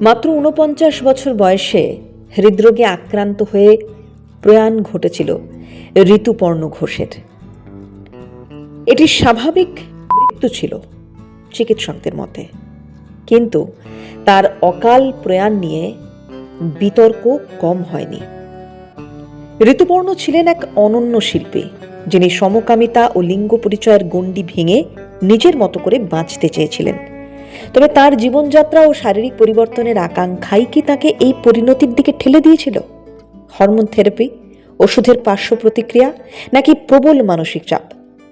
মাত্র উনপঞ্চাশ বছর বয়সে হৃদরোগে আক্রান্ত হয়ে প্রয়াণ ঘটেছিল ঋতুপর্ণ ঘোষের। এটি স্বাভাবিক মৃত্যু ছিল চিকিৎসকদের মতে। কিন্তু তার অকাল প্রয়াণ নিয়ে বিতর্ক কম হয়নি। ঋতুপর্ণ ছিলেন এক অনন্য শিল্পী, যিনি সমকামিতা ও লিঙ্গ পরিচয়ের গণ্ডি ভেঙে নিজের মতো করে বাঁচতে চেয়েছিলেন। তবে তার জীবনযাত্রা ও শারীরিক পরিবর্তনের আকাঙ্ক্ষাই কি তাকে এই পরিণতির দিকে ঠেলে দিয়েছিল? হরমোন থেরাপি, ওষুধের পার্শ্ব প্রতিক্রিয়া, নাকি প্রবল মানসিক চাপ?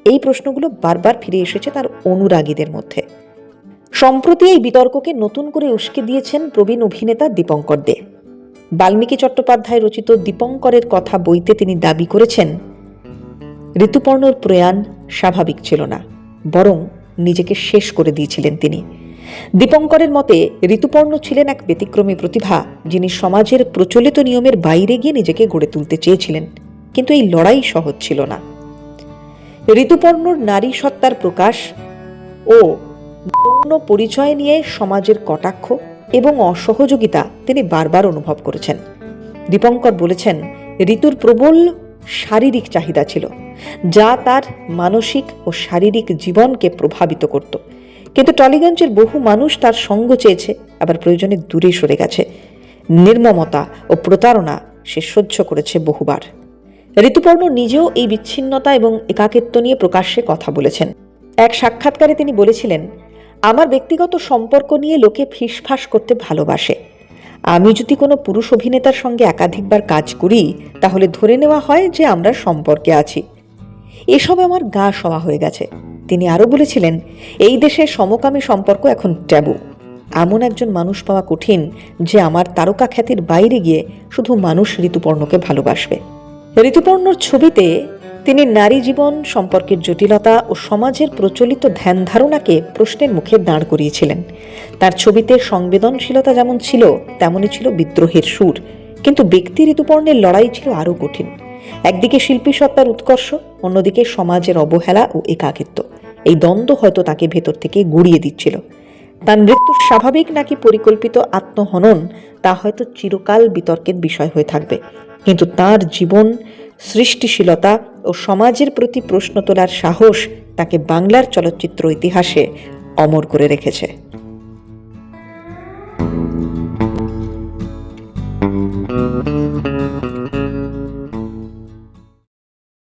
এই প্রশ্নগুলো বারবার ফিরে এসেছে তার অনুরাগীদের মধ্যে। সম্প্রতি এই বিতর্ককে নতুন করে উস্কে দিয়েছেন প্রবীণ অভিনেতা দীপঙ্কর দে। বাল্মীকি চট্টোপাধ্যায় রচিত দীপঙ্করের কথা বইতে তিনি দাবি করেছেন, ঋতুপর্ণর প্রয়াণ স্বাভাবিক ছিল না, বরং নিজেকে শেষ করে দিয়েছিলেন তিনি। দীপঙ্করের মতে, ঋতুপর্ণ ছিলেন এক ব্যতিক্রমী প্রতিভা, যিনি সমাজের প্রচলিত নিয়মের বাইরে গিয়ে নিজেকে গড়ে তুলতে চেয়েছিলেন। কিন্তু এই লড়াই সহজ ছিল না। ঋতুপর্ণর নারী সত্তার প্রকাশ ও যৌন পরিচয় নিয়ে সমাজের কটাক্ষ এবং অসহযোগিতা তিনি বারবার অনুভব করেছেন। দীপঙ্কর বলেছেন, ঋতুর প্রবল শারীরিক চাহিদা ছিল, যা তার মানসিক ও শারীরিক জীবনকে প্রভাবিত করত। কিন্তু টলিগঞ্জের বহু মানুষ তার সঙ্গ চেয়েছে, আবার প্রয়োজনে দূরে সরে গেছে। নির্মমতা ও প্রতারণা সে সহ্য করেছে বহুবার। ঋতুপর্ণ নিজেও এই বিচ্ছিন্নতা এবং একাকিত্ব নিয়ে প্রকাশ্যে কথা বলেছেন। এক সাক্ষাৎকারে তিনি বলেছিলেন, আমার ব্যক্তিগত সম্পর্ক নিয়ে লোকে ফিসফাস করতে ভালোবাসে। আমি যদি কোনো পুরুষ অভিনেতার সঙ্গে একাধিকবার কাজ করি, তাহলে ধরে নেওয়া হয় যে আমরা সম্পর্কে আছি। এসব আমার গা সওয়া হয়ে গেছে। তিনি আরও বলেছিলেন, এই দেশে সমকামী সম্পর্ক এখন ট্যাবু। এমন একজন মানুষ পাওয়া কঠিন যে আমার তারকা খ্যাতির বাইরে গিয়ে শুধু মানুষ ঋতুপর্ণকে ভালোবাসবে। ঋতুপর্ণর ছবিতে তিনি নারী জীবন, সম্পর্কের জটিলতা ও সমাজের প্রচলিত ধ্যান ধারণাকে প্রশ্নের মুখে দাঁড় করিয়েছিলেন। তার ছবিতে সংবেদনশীলতা যেমন ছিল, তেমনই ছিল বিদ্রোহের সুর। কিন্তু ব্যক্তি ঋতুপর্ণের লড়াই ছিল আরও কঠিন। একদিকে শিল্পী সত্তার উৎকর্ষ, অন্যদিকে সমাজের অবহেলা ও একাকিত্ব। এই দ্বন্দ্ব হয়তো তাকে ভেতর থেকে গুড়িয়ে দিচ্ছিল। তার মৃত্যু স্বাভাবিক নাকি পরিকল্পিত আত্মহনন, তা হয়তো চিরকাল বিতর্কের বিষয় হয়ে থাকবে। কিন্তু তার জীবন, সৃষ্টিশীলতা ও সমাজের প্রতি প্রশ্ন তোলার সাহস তাকে বাংলার চলচ্চিত্র ইতিহাসে অমর করে রেখেছে।